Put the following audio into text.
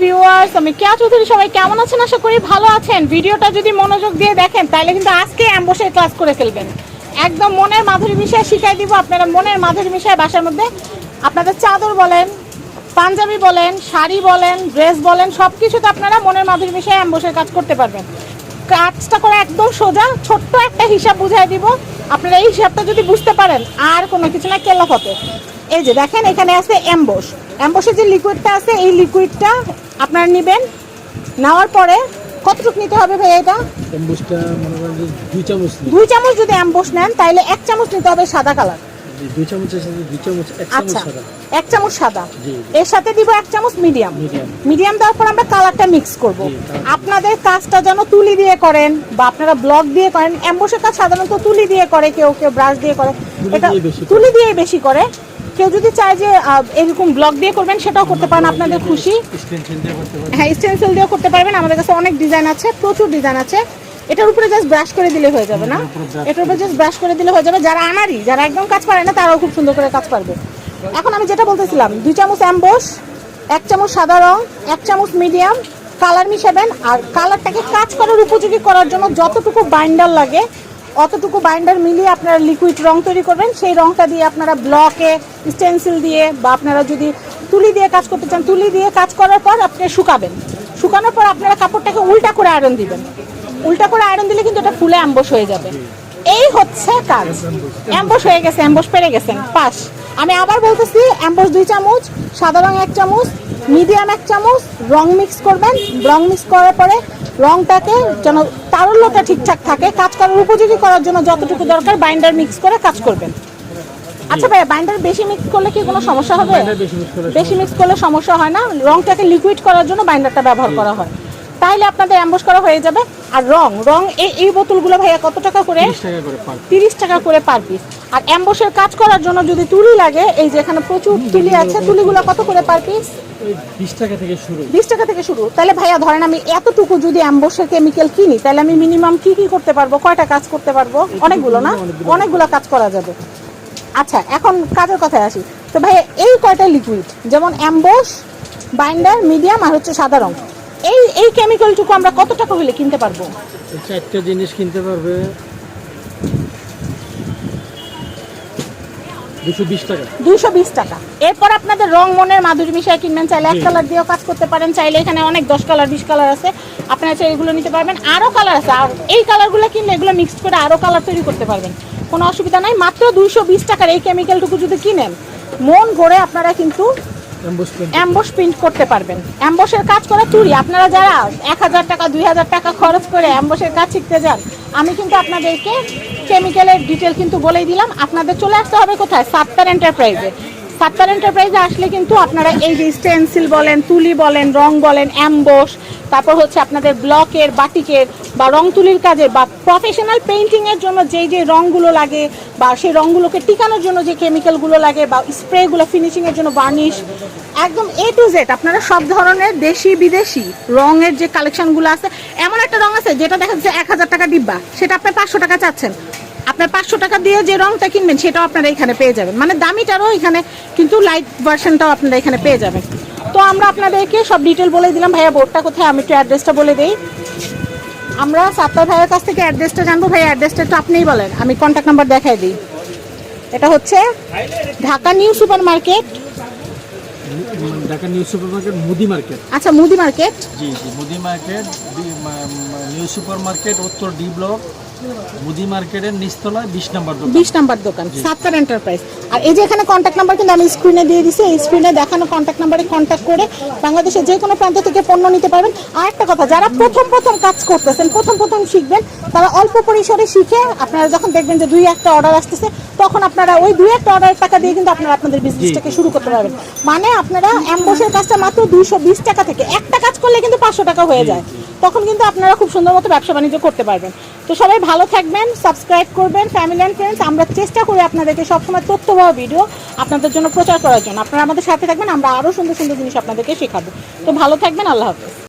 Viewers, আমি কেয়া চৌধুরী, সবাই কেমন আছেন? আশা করি ভালো আছেন। ভিডিওটা যদি মনোযোগ দিয়ে দেখেন, তাহলে কিন্তু আজকে অ্যাম্বসের ক্লাস করে ফেলবেন। একদম মনের মাধুরী মিশায় শিখাই দিব আপনারা মনের মাধুরী মিশায় বাসার মধ্যে। আপনাদের চাদর বলেন, পাঞ্জাবি বলেন, শাড়ি বলেন ড্রেস বলেন সব কিছুতে আপনারা মনের মাধুরী মিশায় অ্যাম্বসের কাজ করতে পারবেন। কাজটা করে একদম সোজা, ছোট্ট একটা হিসাব বুঝাই দিব। আপনারা এই হিসাবটা যদি বুঝতে পারেন, আর কোনো কিছু না কেল্লাফতে এই যে দেখেন এখানে আছে অ্যাম্বস অ্যাম্বসের যে লিকুইডটা আছে এই লিকুইডটা আপনারা নেবেন। নেওয়ার পরে কতটুকু নিতে হবে ভাই এটা? মনে করেন দুই চামচ দুই চামচ যদি অ্যাম্বস নেন তাহলে এক চামচ নিতে হবে সাদা কালার দুই চামচের সাথে দুই চামচ এক চামচ আচ্ছা সাদা। এক চামচ সাদা। এর সাথে দিব এক চামচ মিডিয়াম মিডিয়াম দেওয়ার পর আমরা কালারটা মিক্স করব। আপনাদের কাজটা যেন তুলি দিয়ে করেন বা আপনারা ব্লক দিয়ে করেন অ্যাম্বসের কাজ সাধারণত তুলি দিয়ে করে কেউ কেউ ব্রাশ দিয়ে করে। এটা তুলি দিয়ে বেশি করে। কেউ যদি চায় যে এরকম ব্লক দিয়ে করবেন সেটাও করতে পারেন আপনাদের খুশি। হ্যাঁ স্টেনসিল দিয়েও করতে পারবেন আমাদের কাছে অনেক ডিজাইন আছে প্রচুর ডিজাইন আছে। এটার উপরে জাস্ট ব্রাশ করে দিলে হয়ে যাবে না? এটার উপরে brush এটার উপরে জাস্ট ব্রাশ করে দিলে হয়ে যাবে। যারা আনারি যারা একদম কাজ পারে না তারাও খুব সুন্দর করে কাজ পারবে। এখন আমি যেটা বলতেছিলাম দুই চামচ অ্যাম্বস এক চামচ সাদা রং এক চামচ মিডিয়াম কালার মিশাবেন আর কালারটাকে কাজ করার উপযোগী করার জন্য যতটুকু বাইন্ডার লাগে অতটুকু বাইন্ডার মিলিয়ে আপনারা লিকুইড রং তৈরি করবেন, সেই রংটা দিয়ে আপনারা ব্লকে স্টেনসিল দিয়ে বা আপনারা যদি তুলি দিয়ে কাজ করতে চান, তুলি দিয়ে কাজ করার পর আপনি শুকাবেন। শুকানোর পর আপনারা কাপড়টাকে উল্টা করে আয়রন দিবেন। উল্টা করে আয়রন দিলে কিন্তু এটা ফুলে অ্যাম্বস হয়ে যাবে। এই হচ্ছে কাজ। অ্যাম্বস হয়ে গেছে অ্যাম্বস পেরে গেছেন। পাস। আমি আবার বলতেছি অ্যাম্বস দুই চামচ, সাদা রং এক চামচ মিডিয়াম এক চামচ রং মিক্স করবেন। রং মিক্স করার পরে রংটাকে যেন তারল্যটা ঠিকঠাক থাকে কাজ করার উপযোগী করার জন্য যতটুকু দরকার বাইন্ডার মিক্স করে কাজ করবেন। আচ্ছা ভাই বাইন্ডার বেশি মিক্স করলে কি কোনো সমস্যা হবে? বেশি মিক্স করলে সমস্যা হয় না রংটাকে লিকুইড করার জন্য বাইন্ডারটা ব্যবহার করা হয়। তাহলে আপনাদের অ্যাম্বস করা হয়ে যাবে। আর রং রং এই বোতলগুলো ভাইয়া কত টাকা করে? 30 টাকা করে পার তিরিশ টাকা করে পার পিস আর অ্যাম্বসের কাজ করার জন্য যদি তুলি লাগে এই যে এখানে প্রচুর তুলি আছে তুলিগুলো কত করে পার পিস ওই 20 টাকা থেকে শুরু। বিশ টাকা থেকে শুরু। তাহলে ভাইয়া ধরেন আমি এতটুকু যদি অ্যাম্বসের কেমিক্যাল কিনি তাহলে আমি মিনিমাম কি কি করতে পারব? কয়টা কাজ করতে পারব? অনেকগুলো না? অনেকগুলো। কাজ করা যাবে। আচ্ছা এখন কাজের কথায় আসি। তো ভাইয়া এই কয়টা লিকুইড যেমন অ্যাম্বস বাইন্ডার মিডিয়াম আর হচ্ছে সাদা রং। এই এই কেমিক্যালটুকু আমরা কত টাকা হলে কিনতে পারব? চারটা জিনিস কিনতে পারবে। 220 টাকা। দুশো বিশ টাকা। এরপর আপনাদের রং মনের মাধুরী মিশাই কিনবেন চাইলে এক কালার দিয়েও কাজ করতে পারেন চাইলে এখানে অনেক দশ কালার বিশ কালার আছে। আপনারা চাইলে এগুলো নিতে পারবেন। আরও কালার আছে। আর এই কালারগুলো কিনলে এগুলো মিক্স করে আরও কালার তৈরি করতে পারবেন। কোনো অসুবিধা নাই। মাত্র দুইশো বিশ টাকার এই কেমিক্যালটুকু যদি কিনেন মন ভরে আপনারা কিন্তু অ্যাম্বস প্রিন্ট করতে পারবেন। অ্যাম্বসের কাজ করা চুরি। আপনারা যারা এক হাজার টাকা, দুই হাজার টাকা খরচ করে অ্যাম্বসের কাজ শিখতে যান, আমি কিন্তু আপনাদেরকে কেমিক্যালের ডিটেল কিন্তু বলেই দিলাম। আপনাদের চলে আসতে হবে কোথায়? সাত্তার এন্টারপ্রাইজে সাত্তার এন্টারপ্রাইজে আসলে কিন্তু আপনারা এই যে স্টেন্সিল বলেন, তুলি বলেন, রং বলেন অ্যাম্বস তারপর হচ্ছে আপনাদের ব্লকের বাটিকের বা রং তুলির কাজে বা প্রফেশনাল পেইন্টিংয়ের জন্য যেই যে রংগুলো লাগে বা সেই রংগুলোকে টিকানোর জন্য যে কেমিক্যালগুলো লাগে বা স্প্রেগুলো ফিনিশিংয়ের জন্য বার্নিশ একদম এ টু জেড আপনারা সব ধরনের দেশি বিদেশি রঙের যে কালেকশনগুলো আছে, এমন একটা রং আছে যেটা দেখা যাচ্ছে এক হাজার টাকা ডিব্বা, সেটা আপনি পাঁচশো টাকা চাচ্ছেন। আপনার পাঁচশো টাকা দিয়ে যে রংটা কিনবেন, সেটাও আপনারা এখানে পেয়ে যাবেন। মানে দামিটারও এখানে কিন্তু লাইট ভার্সনটাও আপনারা এখানে পেয়ে যাবেন। তো আমরা আপনাদেরকে সব ডিটেল বলে দিলাম। ভাইয়া বোর্ডটা কোথায়? আমি একটু অ্যাড্রেসটা বলে দিই। আমরা সাত্তার ভাইয়ের কাছ থেকে অ্যাড্রেসটা জানব। ভাই অ্যাড্রেসটা একটু আপনিই বলেন আমি কন্ট্যাক্ট নাম্বার দেখাই দিই। এটা হচ্ছে Dhaka new super market Dhaka new super market মুদি মার্কেট। আচ্ছা মুদি মার্কেট। জি জি মুদি মার্কেট নিউ সুপার মার্কেট উত্তর ডি ব্লক। মুদি মার্কেটের নিচতলায় বিশ নম্বর দোকান। বিশ নাম্বার দোকান সাত্তার এন্টারপ্রাইজ আর এই যে এখানে কন্ট্যাক্ট নাম্বার কিন্তু আমি স্ক্রিনে দিয়ে দিছি এই স্ক্রিনে দেখানো কন্ট্যাক্ট নাম্বারে কন্ট্যাক্ট করে বাংলাদেশের যে কোনো প্রান্ত থেকে পণ্য নিতে পারবেন। আর একটা কথা যারা প্রথম প্রথম কাজ করতেছেন প্রথম প্রথম শিখবেন তারা অল্প পরিসরে শিখে আপনারা যখন দেখবেন যে দুই একটা অর্ডার আসতেছে তখন আপনারা ওই দুই একটা অর্ডারের টাকা দিয়ে কিন্তু আপনারা আপনাদের বিজনেসটাকে শুরু করতে পারবেন। মানে আপনারা অ্যাম্বসের কাজটা মাত্র দুইশো বিশ টাকা থেকে একটা কাজ করলে কিন্তু পাঁচশো টাকা হয়ে যায়। তখন কিন্তু আপনারা খুব সুন্দর মতো ব্যবসা বাণিজ্য করতে পারবেন। তো সবাই ভালো থাকবেন সাবস্ক্রাইব করবেন ফ্যামিলি অ্যান্ড ফ্রেন্ডস আমরা চেষ্টা করি আপনাদেরকে সবসময় তথ্যবহ ভিডিও আপনাদের জন্য প্রচার করার জন্য। আপনারা আমাদের সাথে থাকবেন, আমরা আরও সুন্দর সুন্দর জিনিস আপনাদেরকে শেখাবো। তো ভালো থাকবেন, আল্লাহ হাফেজ।